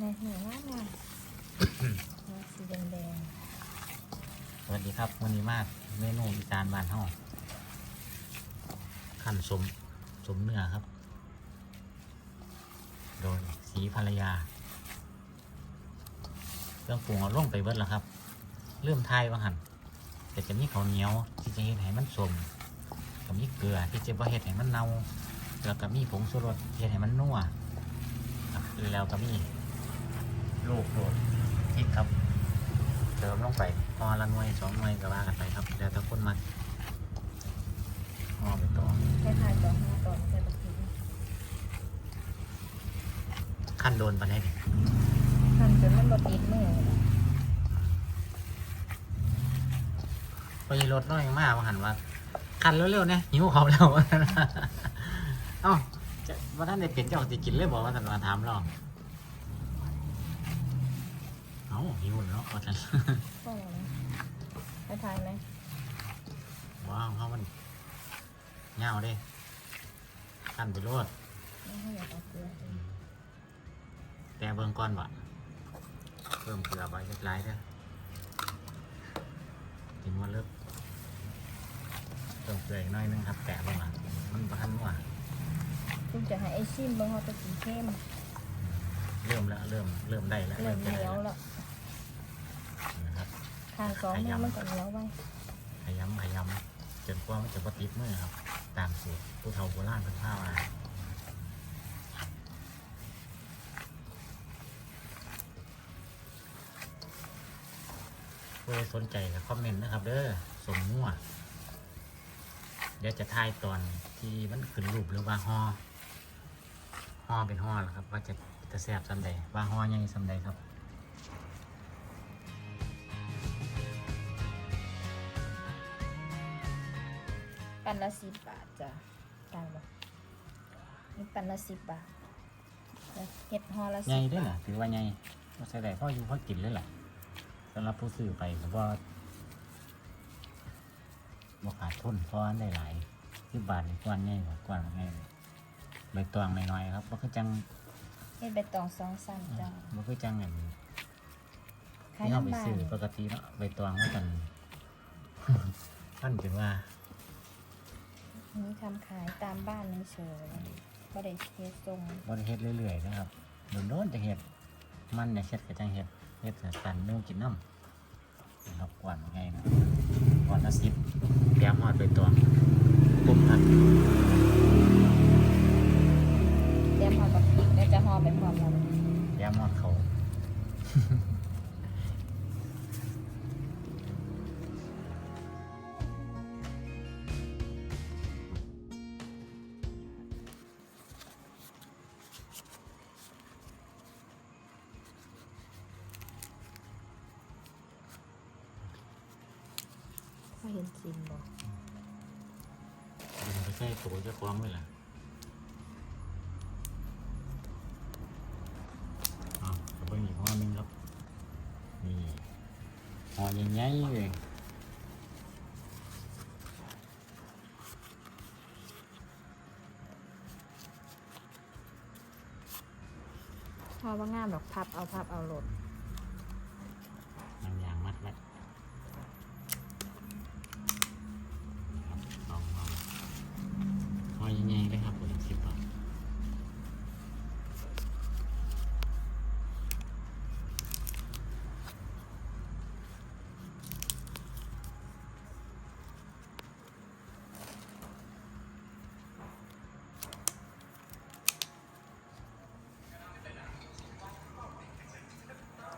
ในหนูงามงามสีแดงแดงสวัสดีครับวันนี้มากเมนูอีสานบ้านเฮาขั้นสมสมเนื้อครับ โดยสีภรรยาเครื่องปรุงเอาล่งไปเบิดแล้วครับ เริ่มไทยว่าหันแต่จะมีข้าวเหนียวที่จะเฮ็ดให้มันสมกับมีเกลือที่จะบ่เฮ็ดให้มันเน่าแล้วก็มีผงชูรสเฮ็ดให้มันนัวครับแล้วก็มี ลูกโดดพริกครับเติมลงไปพอละหน่วยสองหน่วยก็ว่ากันไปครับแล้วแต่คนมักห่อไปต่อๆคล้ายๆดอกห้าตอนใส่บักพริกขั้นโดนปานนี้หั่นจนมันบดติดมือไปรถน้อยมากว่าหันว่าขั้นเร็วๆเนี่ยหิวเขาวแล้ว เอ้าจะว่าท่านได้เปลี่ยนเจ้าสิกินเลยบอกว่าท่านมาถามเรา เอ้าหิวแล้วว่าท่านก็คล้ายๆไหมว้าวเขามันเงาเด้ขั้นไปรถไม่ให้อยากเอาเกลือแต่เบิ่งก่อนบ่เพิ่มเกลือไปเล็กไรเด้อกินว่าเลิกเพิ่มเกลืออีกหน้อยนึงครับ แต่เบิ่งอะมันบ่ทันว่าซึ่งจะให้ไอ้ชิมบางเขาจะกินเข้ม เริ่มแล้วเริ่มเริ่มได้แล้วเริ่มเหได้นียวแล้วนะครับทานสองมือมันก็เหนียวไว้ขยำขยำจนกว่ามันจะบ่ติดมือครับ ตามสูตรผู้เฒ่าโบราณเพิ่นพามาผู้ใดสนใจก็คอมเมนต์นะครับ เด้อสมมั่วเดี๋ยวจะทายตอนที่มันขึ้นรูปหรือว่าห่อ ห่อเป็นห่อแล้วครับ ว่าจะจะแซ่บสำใดว่าห่อยังสำใดครับปันละสิบบาทจ้ะตามบ่นี่ปันละสิบบาทแล้วเห็ดห่อละสิใหญ่บด้วยบาล่ะทถือว่าใหญ่ว่าใส่ได้พ่ออยู่พ่อกินเลยล่ะสำหรับผู้ซื้อไปก็ว่าบ่ขาดทุนเพราะอันได้หลายสิบบาทนี่กวนใหญ่กว่ากวนง่ายเลย ใบตองน้อยๆครับบ่คือจังเห็ดใบตองสองสั้นจ้ะบ่คือจังอันขายที่เราไปน้ำบานซื้อปกติเนาะใบตองมันกันท่านถึงว่านี่ทำขายตามบ้านเฉยๆก็ได้เทสทรงบ่ได้เฮ็ดเรื่อยๆนะครับโดนๆจะเฮ็ดมันเนี่ยเฮ็ดก็จังเฮ็ดเฮ็ดแต่ตันนูกินน้ำนะครับกวนง่ายนะกวนละสิบแถมฮอดใบตองปุ่มครั ไปพร้อมกันแย้มมอดเขาเห็นซิมบอกมันก็ใช่ตัวจะคล้าของเลยล่ะอ้าวกระเบื้องอีกห้อหนึงครับ นี่ห่อใหญ่ๆเลยห่อว่างามดอกพับเอาพับเอาโหลด นางยางมัดไว้ครับลองลองห่อใหญ่ๆเลยครับผมสิบบาท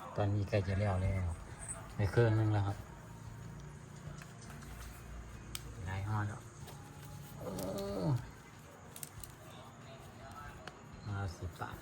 ต อนนี้ใกล้จะแล้วแล้วในเครื่องนึงแล้วครับลายห้อแล้วโอ้มาสิบบาท